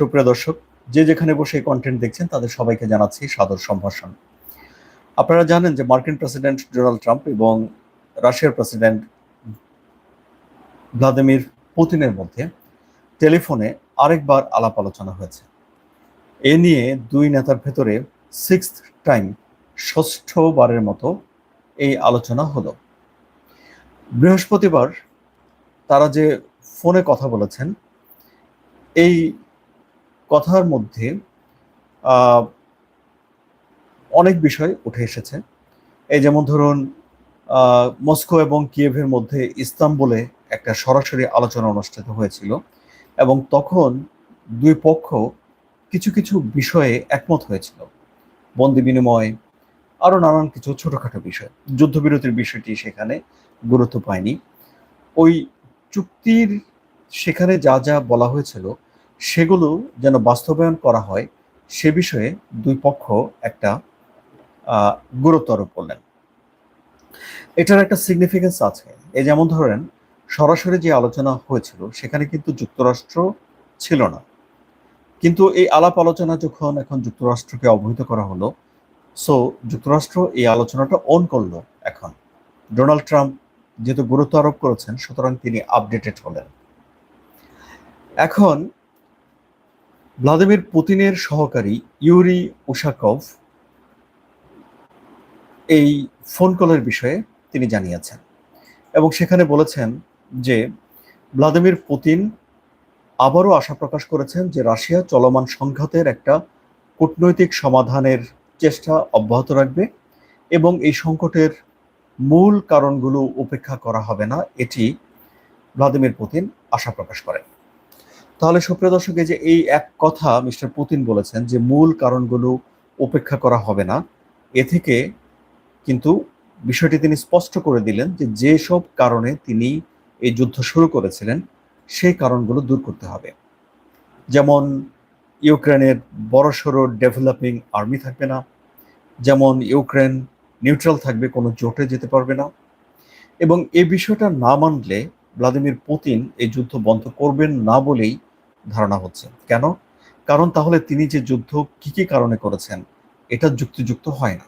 সুপ্রিয় দর্শক, যে যেখানে বসে এই কন্টেন্ট দেখছেন, তাদের সবাইকে জানাচ্ছি সাদর সম্ভাষণ। আপনারা জানেন যে মার্কিন প্রেসিডেন্ট ডোনাল্ড ট্রাম্প এবং রাশিয়ার প্রেসিডেন্ট ভ্লাদিমির পুতিনের মধ্যে টেলিফোনে আরেকবার আলাপ আলোচনা হয়েছে। এ নিয়ে দুই নেতার ভেতরে সিক্স টাইম ষষ্ঠবারের মতো এই আলোচনা হলো। বৃহস্পতিবার তারা যে ফোনে কথা বলেছেন, এই কথার মধ্যে অনেক বিষয় উঠে এসেছে। এই যেমন ধরুন মস্কো এবং কিয়েভের মধ্যে ইস্তাম্বুলে একটা সরাসরি আলোচনা অনুষ্ঠিত হয়েছিল এবং তখন দুই পক্ষ কিছু কিছু বিষয়ে একমত হয়েছিল। বন্দি বিনিময় আরও নানান কিছু ছোটখাটো বিষয়। যুদ্ধবিরতির বিষয়টি সেখানে গুরুত্ব পায়নি। ওই চুক্তির সেখানে যা যা বলা হয়েছিল সেগুলো যেন বাস্তবায়ন করা হয়, সে বিষয়ে দুই পক্ষ একটা গুরুত্ব আরোপ করলেন। এটার একটা সিগনিফিকেন্স আছে। এই যেমন ধরেন, সরাসরি যে আলোচনা হয়েছিল, সেখানে কিন্তু যুক্তরাষ্ট্র ছিল না। কিন্তু এই আলাপ আলোচনা যখন এখন যুক্তরাষ্ট্রকে অবহিত করা হলো সো যুক্তরাষ্ট্র এই আলোচনাটা অন করল এখন। ডোনাল্ড ট্রাম্প যেহেতু গুরুত্ব আরোপ করেছেন, সুতরাং তিনি আপডেটেড হলেন। এখন ভ্লাদিমির পুতিনের সহকারী ইউরি উশাকভ এই ফোন কলের বিষয়ে তিনি জানিয়েছেন এবং সেখানে বলেছেন যে ভ্লাদিমির পুতিন আবারও আশা প্রকাশ করেছেন যে রাশিয়া চলমান সংঘাতের একটা কূটনৈতিক সমাধানের চেষ্টা অব্যাহত রাখবে এবং এই সংকটের মূল কারণগুলো উপেক্ষা করা হবে না, এটি ভ্লাদিমির পুতিন আশা প্রকাশ করেন। তাহলে সুপ্রিয় দর্শক, এই যে এই এক কথা মিস্টার পুতিন বলেছেন যে মূল কারণগুলো উপেক্ষা করা হবে না। এ থেকে কিন্তু বিষয়টি তিনি স্পষ্ট করে দিলেন যে যেসব কারণে তিনি এই যুদ্ধ শুরু করেছিলেন, সেই কারণগুলো দূর করতে হবে। যেমন ইউক্রেনের বড়সড় ডেভেলপিং আর্মি থাকবে না, যেমন ইউক্রেন নিউট্রাল থাকবে, কোনো জোটে যেতে পারবে না। এবং এই বিষয়টা না মানলে ভ্লাদিমির পুতিন এই যুদ্ধ বন্ধ করবেন না বলেই ধারণা হচ্ছে। কেন? কারণ তাহলে তিনি যে যুদ্ধ কি কি কারণে করেছেন, এটা যুক্তিযুক্ত হয় না।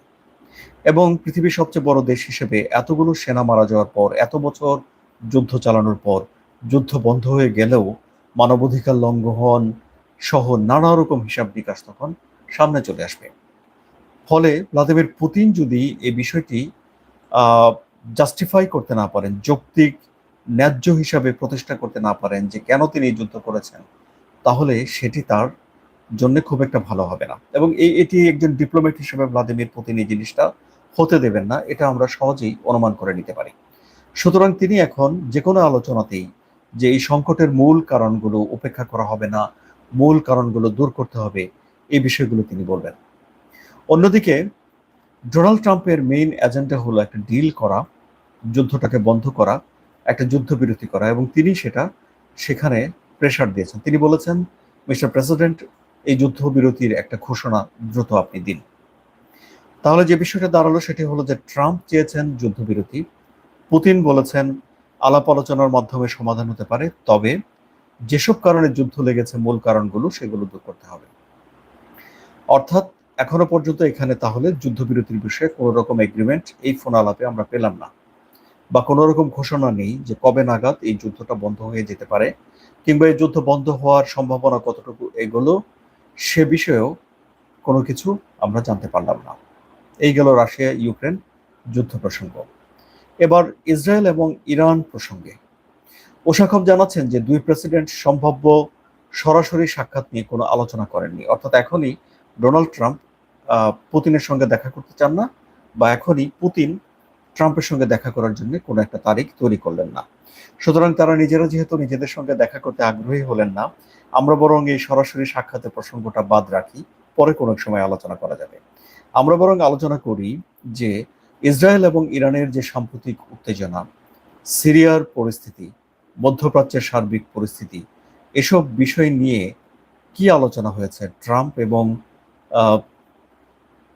এবং পৃথিবীর সবচেয়ে বড় দেশ হিসেবে এতগুলো সেনা মারা যাওয়ার পর, এত বছর যুদ্ধ চালানোর পর, যুদ্ধ বন্ধ হয়ে গেলেও মানবাধিকার লঙ্ঘন সহ নানা রকম হিসাব নিকাশ তখন সামনে চলে আসবে। ফলে ভ্লাদিমির পুতিন যদি এই বিষয়টি জাস্টিফাই করতে না পারেন, যৌক্তিক, ন্যায্য হিসাবে প্রতিষ্ঠা করতে না পারেন যে কেন তিনি যুদ্ধ করেছেন তাহলে সেটি তার জন্য খুব একটা ভালো হবে না। এবং এই এটি একজন ডিপ্লোমেট হিসেবে ভ্লাদিমির পুতিন এই জিনিসটা হতে দেবেন না, এটা আমরা সহজেই অনুমান করে নিতে পারি। সুতরাং তিনি এখন যে কোনো আলোচনাতেই যে এই সংকটের মূল কারণগুলো উপেক্ষা করা হবে না, মূল কারণগুলো দূর করতে হবে, এই বিষয়গুলো তিনি বলবেন। অন্যদিকে, ডোনাল্ড ট্রাম্পের মেইন এজেন্ডা হলো একটা ডিল করা, যুদ্ধটাকে বন্ধ করা, একটা যুদ্ধবিরতি করা, এবং তিনি সেটা সেখানে প্রেশার দিয়েছেন। তিনি বলেছেন, মিস্টার প্রেসিডেন্ট, এই যুদ্ধবিরতির একটা ঘোষণা দ্রুত আপনি দিন। তাহলে যে বিষয়টা দাঁড়াল সেটি হলো যে ট্রাম্প চেয়েছেন যুদ্ধবিরতি। পুতিন বলেছেন, আলাপ আলোচনার মাধ্যমে সমাধান হতে পারে, তবে যেসব কারণে যুদ্ধ লেগেছে, মূল কারণগুলো সেগুলো দূর করতে হবে। অর্থাৎ এখনও পর্যন্ত এখানে তাহলে যুদ্ধবিরতির বিষয়ে কোনো রকম এগ্রিমেন্ট এই ফোন আলাপে আমরা পেলাম না। বা কোনো রকম ঘোষণা নেই যে কবে নাগাদ এই যুদ্ধটা বন্ধ হয়ে যেতে পারে, কিংবা এই যুদ্ধ বন্ধ হওয়ার সম্ভাবনা কতটুকু এগুলো, সে বিষয়েও কোনো কিছু আমরা জানতে পারলাম না। এই গেল রাশিয়া, ইউক্রেন যুদ্ধ প্রসঙ্গ। এবার ইসরায়েল এবং ইরান প্রসঙ্গে। ওশাখব জানাচ্ছেন যে দুই প্রেসিডেন্ট সম্ভাব্য সরাসরি সাক্ষাৎ নিয়ে কোনো আলোচনা করেননি। অর্থাৎ এখনই ডোনাল্ড ট্রাম্প পুতিনের সঙ্গে দেখা করতে চান না, বা এখনই পুতিন ট্রাম্পের সঙ্গে দেখা করার জন্য কোনো একটা তারিখ তৈরি করলেন না। সুতরাং তারা নিজেরা যেহেতু নিজেদের সঙ্গে দেখা করতে আগ্রহী হলেন না, আমরা বরং এই সরাসরি সাক্ষাতের প্রসঙ্গটা বাদ রাখি, পরে কোনো সময় আলোচনা করা যাবে। আমরা বরং আলোচনা করি যে ইসরায়েল এবং ইরানের যে সাম্প্রতিক উত্তেজনা, সিরিয়ার পরিস্থিতি, মধ্যপ্রাচ্যের সার্বিক পরিস্থিতি, এসব বিষয় নিয়ে কি আলোচনা হয়েছে ট্রাম্প এবং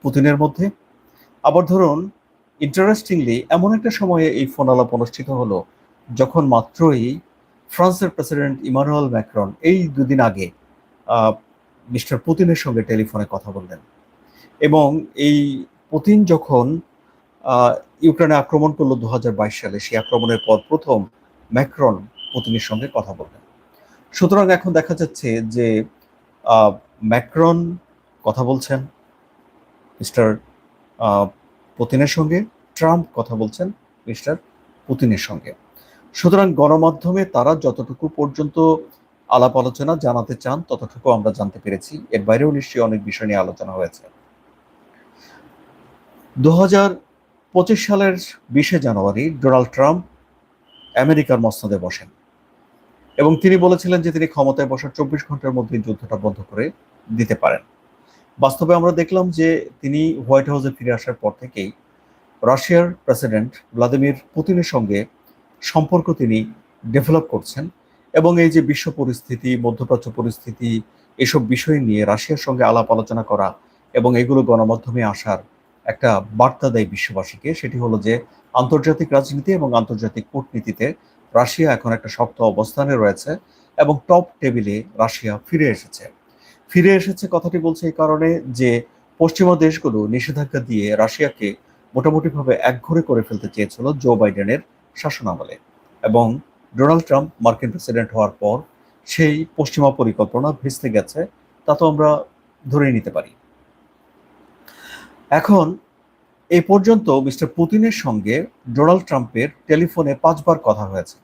পুতিনের মধ্যে? আবার ধরুন ইন্টারেস্টিংলি এমন একটা সময়ে এই ফোন আলাপ অনুষ্ঠিত হলো, যখন মাত্রই ফ্রান্সের প্রেসিডেন্ট ইমানুয়েল ম্যাক্রন এই দুদিন আগে মিস্টার পুতিনের সঙ্গে টেলিফোনে কথা বললেন। এবং এই পুতিন যখন ইউক্রেনে আক্রমণ করল দু সালে, সেই আক্রমণের পর প্রথম ম্যাক্রন পুতিনের সঙ্গে কথা বললেন। সুতরাং এখন দেখা যাচ্ছে যে ম্যাক্রন কথা বলছেন মিস্টার পুতিনের সঙ্গে, ট্রাম্প কথা বলছেন মিস্টার পুতিনের সঙ্গে। সুতরাং গণমাধ্যমে তারা যতটুকু পর্যন্ত আলাপ আলোচনা জানাতে চান, ততটুকু আমরা জানতে পেরেছি। এর বাইরেও নিশ্চয়ই অনেক বিষয় নিয়ে আলোচনা হয়েছে। দু পঁচিশ সালের বিশে জানুয়ারি ডোনাল্ড ট্রাম্প আমেরিকার মসনদে বসেন এবং তিনি বলেছিলেন যে তিনি ক্ষমতায় বসার চব্বিশ ঘণ্টার মধ্যে যুদ্ধটা বন্ধ করে দিতে পারেন। বাস্তবে আমরা দেখলাম যে তিনি হোয়াইট হাউসে ফিরে আসার পর থেকেই রাশিয়ার প্রেসিডেন্ট ভ্লাদিমির পুতিনের সঙ্গে সম্পর্ক তিনি ডেভেলপ করছেন এবং এই যে বিশ্ব পরিস্থিতি, মধ্যপ্রাচ্য পরিস্থিতি, এসব বিষয় নিয়ে রাশিয়ার সঙ্গে আলাপ আলোচনা করা এবং এগুলো গণমাধ্যমে আসার একটা বার্তা দেয় বিশ্ববাসীকে, সেটি হলো যে আন্তর্জাতিক রাজনীতি এবং আন্তর্জাতিক কূটনীতিতে রাশিয়া এখন একটা শক্ত অবস্থানে রয়েছে এবং টপ টেবিলে রাশিয়া ফিরে এসেছে। ফিরে এসেছে কথাটি বলছে এই কারণে যে পশ্চিমা দেশগুলো নিষেধাজ্ঞা দিয়ে রাশিয়াকে মোটামুটিভাবে একঘরে করে ফেলতে চেয়েছিল জো বাইডেনের শাসনামলে। এবং ডোনাল্ড ট্রাম্প মার্কিন প্রেসিডেন্ট হওয়ার পর সেই পশ্চিমা পরিকল্পনা ভেস্তে গেছে, তা তো আমরা ধরে নিতে পারি। এখন এই পর্যন্ত মিস্টার পুতিনের সঙ্গে ডোনাল্ড ট্রাম্পের টেলিফোনে পাঁচবার কথা হয়েছে।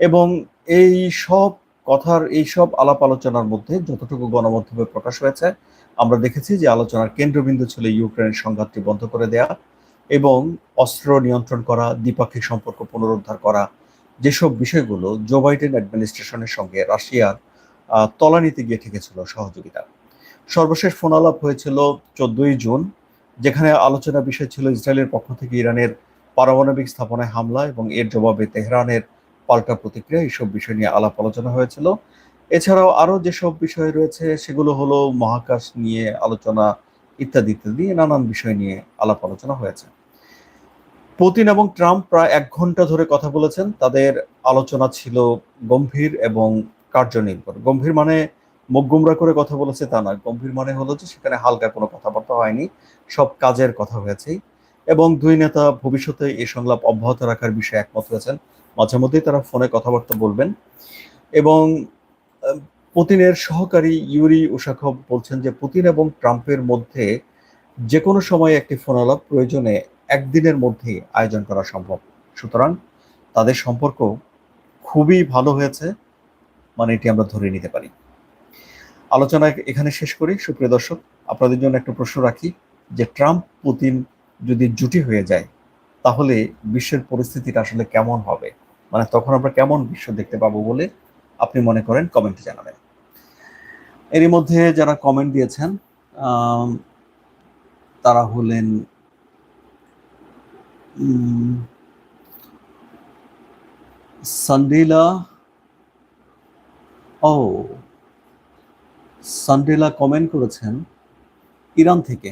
এবং এই সব কথার এই সব আলাপ আলোচনার মধ্যে যতটুকু গণমাধ্যমে প্রকাশ হয়েছে, আমরা দেখেছি যে আলোচনার কেন্দ্রবিন্দু ছিল ইউক্রেনের সংঘাতটি বন্ধ করে দেয়া এবং অস্ত্র নিয়ন্ত্রণ করা, দ্বিপাক্ষিক সম্পর্ক পুনরুদ্ধার করা, যেসব বিষয়গুলো জো বাইডেন অ্যাডমিনিস্ট্রেশনের সঙ্গে রাশিয়ার তলানিতে গিয়ে ঠেকেছিল সহযোগিতা। সর্বশেষ ফোন আলাপ হয়েছিল চোদ্দই জুন, যেখানে আলোচনা বিষয় ছিল ইসরায়েলের পক্ষ থেকে ইরানের পারমাণবিক স্থাপনায় হামলা এবং এর জবাবে তেহরানের পাল্টা প্রতিক্রিয়া এইসব বিষয় নিয়ে আলাপ আলোচনা হয়েছিল। এছাড়াও আরও যেসব বিষয় রয়েছে সেগুলো হলো মহাকাশ নিয়ে আলোচনা ইত্যাদি ইত্যাদি, নানান বিষয় নিয়ে আলাপ আলোচনা হয়েছে। পুতিন এবং ট্রাম্প প্রায় এক ঘণ্টা ধরে কথা বলেছেন। তাদের আলোচনা ছিল গম্ভীর এবং কার্যনির্ভর। গম্ভীর মানে মুখ গুমরা করে কথা বলেছে তা নয়। গম্ভীর মানে হলো যে সেখানে হালকা কোনো কথাবার্তা হয়নি। সব কাজের কথা হয়েছে এবং দুই নেতা ভবিষ্যতে এই সংলাপ অব্যাহত রাখার বিষয়ে একমত হয়েছেন। মাঝে মধ্যেই তারা ফোনে কথাবার্তা বলবেন। এবং পুতিনের সহকারী ইউরি উশাখভ বলছেন যে, পুতিন এবং ট্রাম্পের মধ্যে যে কোনো সময় একটি ফোন আলাপ প্রয়োজনে একদিনের মধ্যেই আয়োজন করা সম্ভব। সুতরাং তাদের সম্পর্ক খুবই ভালো হয়েছে। মানে এটি আমরা ধরে নিতে পারি। আলোচনা এখানে শেষ করি। সুপ্রিয় দর্শক, আপনাদের জন্য একটা প্রশ্ন রাখি যে, ট্রাম্প, পুতিন যদি জুটি হয়ে যায়, তাহলে বিশ্বের পরিস্থিতিটা আসলে কেমন হবে? মানে তখন আমরা কেমন বিশ্ব দেখতে পাবো বলে আপনি মনে করেন কমেন্টে জানাবেন। এরই মধ্যে যারা কমেন্ট দিয়েছেন তারা হলেন সান্ডিলা, ও, সান্ডেলা কমেন্ট করেছেন ইরান থেকে।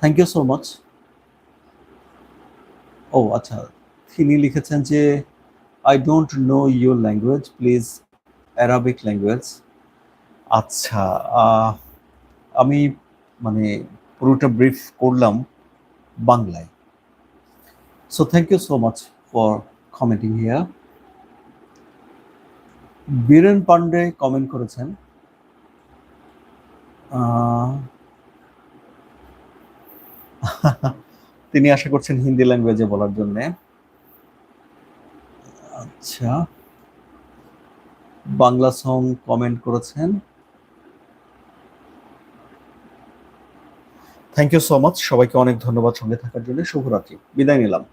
থ্যাংক ইউ সো মাচ ও আচ্ছা। তিনি লিখেছেন যে I don't know your language please Arabic language আচ্ছা আমি মানে পুরোটা ব্রিফ করলাম বাংলায়। So thank you so much for commenting here Biren Pandey comment করেছেন। তিনি আশা করছেন হিন্দি ল্যাঙ্গুয়েজে বলার জন্য। আচ্ছা। বাংলা সং কমেন্ট করেছেন। থ্যাংক ইউ সো মাচ সবাইকে অনেক ধন্যবাদ সঙ্গে থাকার জন্য। শুভরাত্রি। বিদায় নিলাম।